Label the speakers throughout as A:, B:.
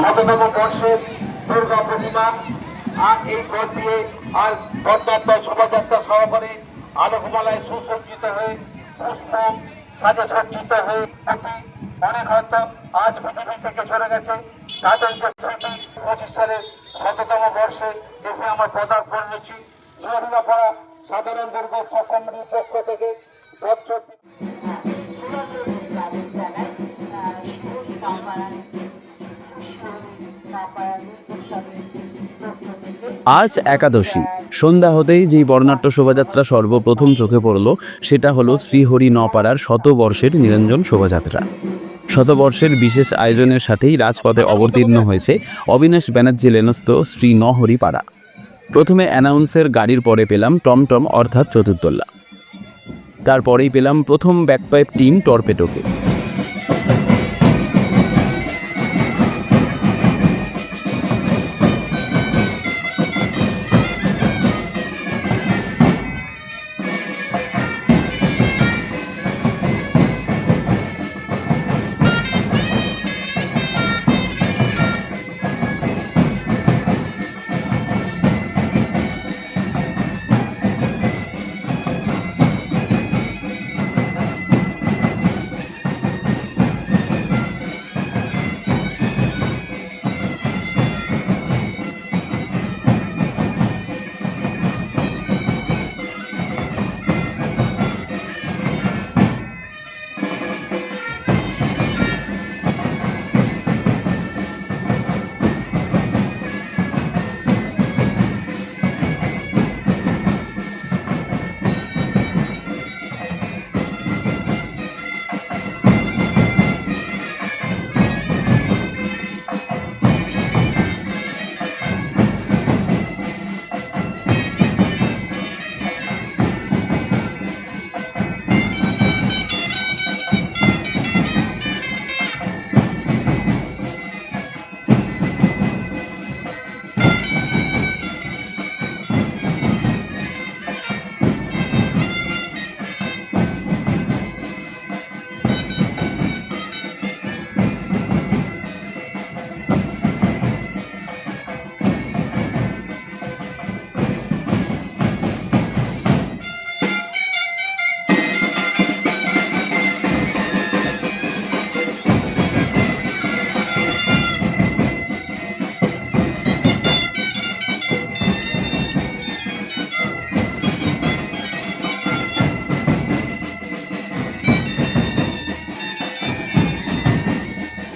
A: শততম বর্ষের দুর্গা প্রতিমা আর এই পথ দিয়ে আজ বর্ণাঢ্য শোভাযাত্রা সহকারে আলোকমালায় সুসজ্জিত হয়ে, পুষ্প সাজে সজ্জিত হয়ে অনেক হয়তো আজ পৃথিবী থেকে চলে গেছে। তাদের স্মৃতি, পঁচিশ সালের শততম বর্ষে এসে আমার পদার্পণ নিচ্ছি জোয়ারিয়াপাড়া সাধারণ দুর্গ কমিটির পক্ষ থেকে বছর
B: আজ একাদশী। সন্ধ্যা হতেই যেই বর্ণাঢ্য শোভাযাত্রা সর্বপ্রথম চোখে পড়ল, সেটা হলো শ্রীহরি নপাড়ার শতবর্ষের নিরঞ্জন শোভাযাত্রা। শতবর্ষের বিশেষ আয়োজনের সাথেই রাজপথে অবতীর্ণ হয়েছে অবিনাশ ব্যানার্জি লেনস্থ শ্রী নহরি পাড়া প্রথমে অ্যানাউন্সের গাড়ির পরে পেলাম টমটম অর্থাৎ চতুর্দোল্লা। তারপরেই পেলাম প্রথম ব্যাকপাইপ টিম টর্পেটোকে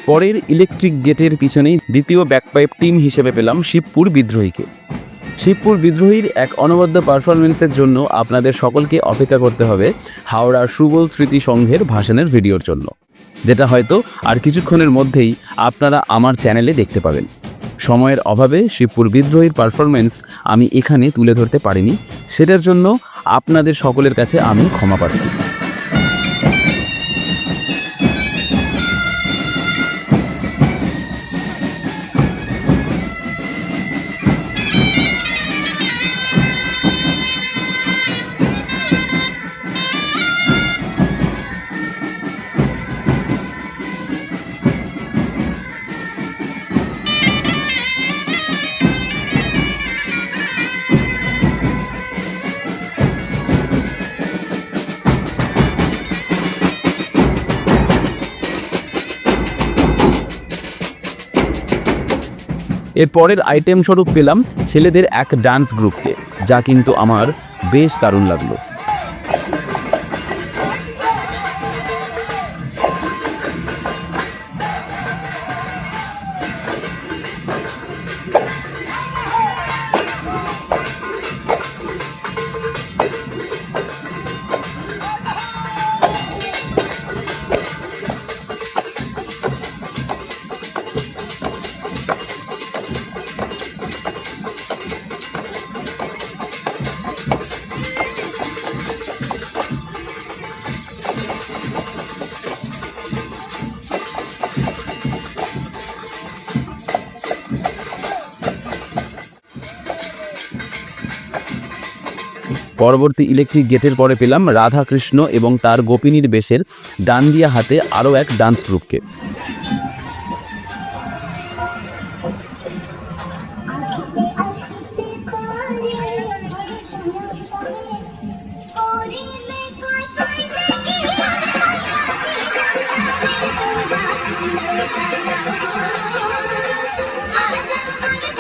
B: পরের ইলেকট্রিক গেটের পিছনেই দ্বিতীয় ব্যাকপাইপ টিম হিসেবে পেলাম শিবপুর বিদ্রোহীকে। শিবপুর বিদ্রোহীর এক অনবদ্য পারফরমেন্সের জন্য আপনাদের সকলকে অপেক্ষা করতে হবে হাওড়ার সুবল স্মৃতি সংঘের ভাষণের ভিডিওর জন্য। যেটা হয়তো আর কিছুক্ষণের মধ্যেই আপনারা আমার চ্যানেলে দেখতে পাবেন। সময়ের অভাবে শিবপুর বিদ্রোহীর পারফরমেন্স আমি এখানে তুলে ধরতে পারিনি। সেটার জন্য আপনাদের সকলের কাছে আমি ক্ষমা প্রার্থী। এর পরের আইটেম স্বরূপ পেলাম ছেলেদের এক ডান্স গ্রুপকে যা কিন্তু আমার বেশ দারুণ লাগল। পরবর্তী ইলেকট্রিক গেটের পরে পেলাম রাধাকৃষ্ণ এবং তার গোপিনীর বেশের ডান্ডিয়া হাতে আরও এক ডান্স গ্রুপকে I'm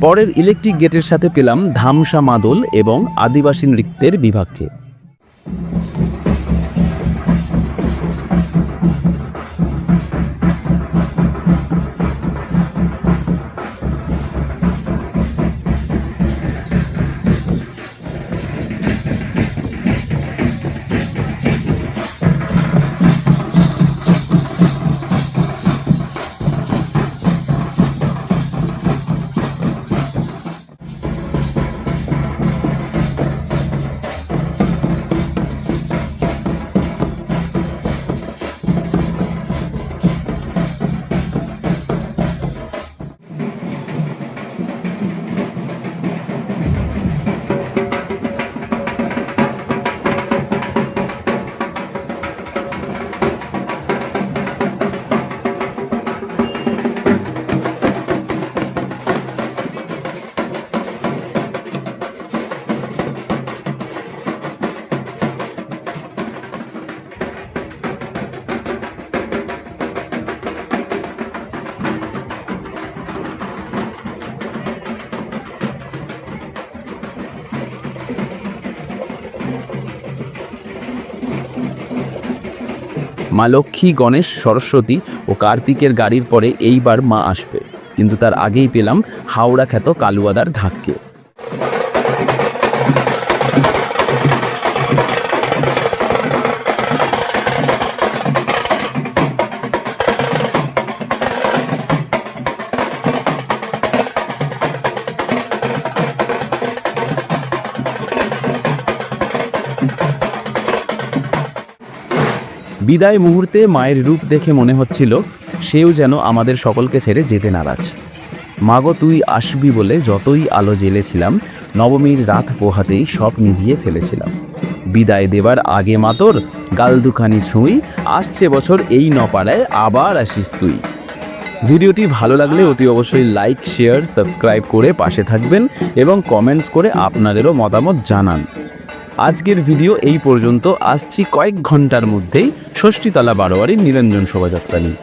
B: পরের ইলেকট্রিক গেটের সাথে পেলাম ধামসা মাদল এবং আদিবাসী নৃত্যের বিভাগকে। মা লক্ষ্মী, গণেশ, সরস্বতী ও কার্তিকের গাড়ির পরে এইবার মা আসবে। কিন্তু তার আগেই পেলাম হাওড়া খ্যাত কালুয়াদার ধাক্কে। বিদায় মুহূর্তে মায়ের রূপ দেখে মনে হচ্ছিল, সেও যেন আমাদের সকলকে ছেড়ে যেতে নারাজ। মাগো, তুই আসবি বলে যতই আলো জ্বেলেছিলাম, নবমীর রাত পোহাতেই সব নিভিয়ে ফেলেছিলাম। বিদায় দেবার আগে মাতর, গাল দুখানি ছুঁই, আসছে বছর এই নপাড়ায় আবার আসিস তুই। ভিডিওটি ভালো লাগলে অতি অবশ্যই লাইক, শেয়ার, সাবস্ক্রাইব করে পাশে থাকবেন এবং কমেন্টস করে আপনাদেরও মতামত জানান। আজকের ভিডিও এই পর্যন্ত। আসছি কয়েক ঘণ্টার মধ্যেই ষষ্ঠীতলা বারোয়ারির নিরঞ্জন শোভাযাত্রা নিয়ে।